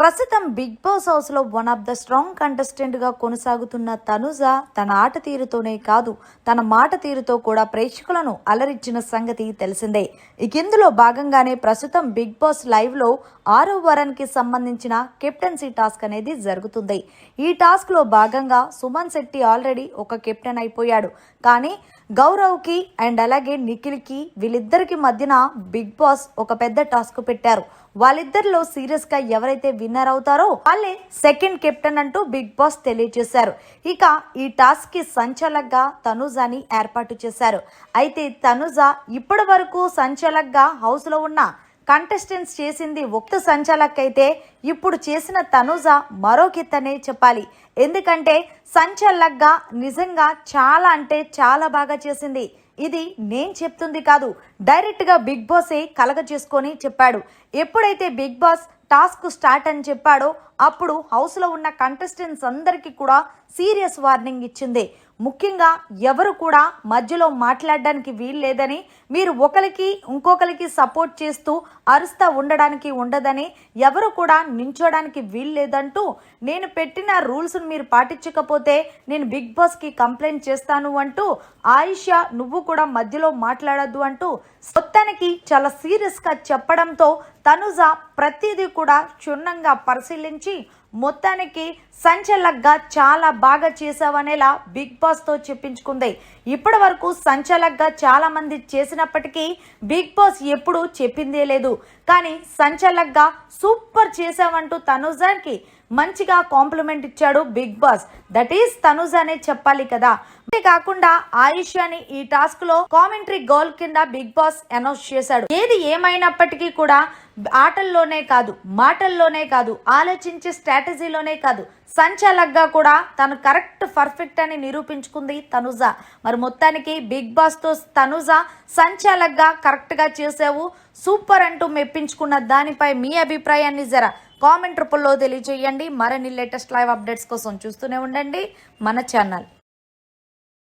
ప్రస్తుతం Bigg Boss హౌస్లో one of the strong కంటెస్టెంట్గా కొనసాగుతున్న తనుజ తన ఆట తీరుతోనే కాదు తన మాట తీరుతో కూడా ప్రేక్షకులను అలరించిన సంగతి తెలిసిందే. ఇక ఇందులో భాగంగానే ప్రస్తుతం బిగ్ బాస్ లైవ్లో ఆరో వరానికి సంబంధించిన కెప్టెన్సీ టాస్క్ అనేది జరుగుతుంది. ఈ టాస్క్లో భాగంగా సుమన్ శెట్టి ఆల్రెడీ ఒక కెప్టెన్ అయిపోయాడు. కానీ గౌరవ్కి అండ్ అలాగే నిఖిల్కి వీళ్ళిద్దరికి మధ్యన బిగ్ బాస్ ఒక పెద్ద టాస్క్ పెట్టారు. వాళ్ళిద్దరిలో సీరియస్గా ఎవరైతే విన్నర్ అవుతారో వాళ్ళే సెకండ్ కెప్టెన్ అంటూ బిగ్ బాస్ తెలియజేశారు. ఇక ఈ టాస్క్కి సంచాలక్గా తనుజాని ఏర్పాటు చేశారు. అయితే తనుజ ఇప్పటి వరకు సంచాలక్గా హౌస్లో ఉన్న కంటెస్టెంట్స్ చేసింది ఒక్క సంచలక్కైతే అయితే ఇప్పుడు చేసిన తనుజ మరో కిత్తనే చెప్పాలి. ఎందుకంటే సంచలక్గా నిజంగా చాలా అంటే చాలా బాగా చేసింది. ఇది నేను చెప్తుంది కాదు. డైరెక్ట్గా బిగ్ బాసే కలగ చేసుకొని చెప్పాడు. ఎప్పుడైతే బిగ్ బాస్ టాస్క్ స్టార్ట్ అని చెప్పాడో అప్పుడు హౌస్లో ఉన్న కంటెస్టెంట్స్ అందరికీ కూడా సీరియస్ వార్నింగ్ ఇచ్చింది. ముఖ్యంగా ఎవరు కూడా మధ్యలో మాట్లాడడానికి వీలు లేదని మీరు ఒకరికి ఇంకొకరికి సపోర్ట్ చేస్తూ అరుస్తా ఉండడానికి ఉండదని ఎవరు కూడా నించోడానికి వీలు లేదంటూ నేను పెట్టిన రూల్స్ను మీరు పాటించకపోతే నేను బిగ్ బాస్కి కంప్లైంట్ చేస్తాను అంటూ ఆయిషా నువ్వు కూడా మధ్యలో మాట్లాడద్దు అంటూ మొత్తానికి చాలా సీరియస్గా చెప్పడంతో తనుజ ప్రతిదీ కూడా క్షుణ్ణంగా పరిశీలించి మొత్తానికి సంచలక్గా చాలా బాగా చేసావనేలా బిగ్ బాస్తో చెప్పించుకుంది. ఇప్పటి వరకు సంచలక్గా చాలా మంది చేసినప్పటికీ బిగ్ బాస్ ఎప్పుడూ చెప్పిందే లేదు. కానీ సంచలక్గా సూపర్ చేసావంటూ తనుజాకి మంచిగా కాంప్లిమెంట్ ఇచ్చాడు Bigg Boss. That is Tanuj అనే చెప్పాలి కదా. అంతేకాకుండా ఆయుష్ అని ఈ టాస్క్లో కామెంటరీ గోల్ కింద బిగ్ బాస్ అనౌన్స్ చేశాడు. ఏది ఏమైనప్పటికీ కూడా ఆటల్లోనే కాదు మాటల్లోనే కాదు ఆలోచించే స్ట్రాటజీలోనే కాదు. సంచాలక్గా కూడా తను కరెక్ట్ పర్ఫెక్ట్ అని నిరూపించుకుంది తనుజ. మరి మొత్తానికి బిగ్ బాస్తో తనుజ సంచాలక్గా కరెక్ట్గా చేసావు. సూపర్ అంటూ మెప్పించుకున్న దానిపై మీ అభిప్రాయాన్ని జర కామెంట్ రూపంలో తెలియజేయండి. మరిన్ని లేటెస్ట్ లైవ్ అప్డేట్స్ కోసం చూస్తూనే ఉండండి. మన ఛానల్.